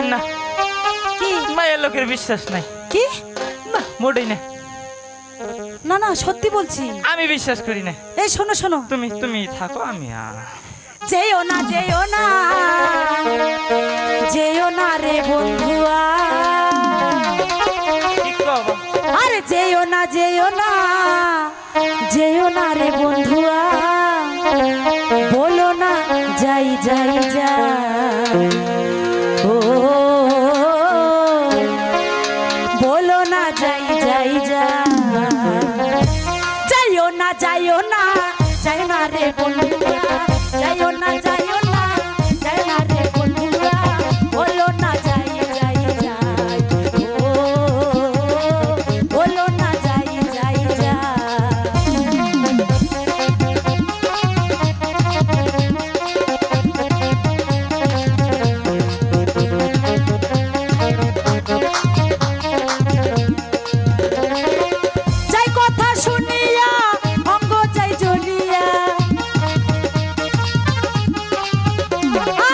না। কি? মায়ের লোকের বিশ্বাস নাই। কি? না মোটেই না না না সত্যি বলছি। আমি বিশ্বাস করি না এই শোনো শোনো। তুমি তুমি থাকো আমি যেও না যেও না। যেও না রে বন্ধুয়া। আরে যেও না যেও না। যেও না রে বন্ধুয়া। যাইও না যাই না রে যাই Ha ha ha!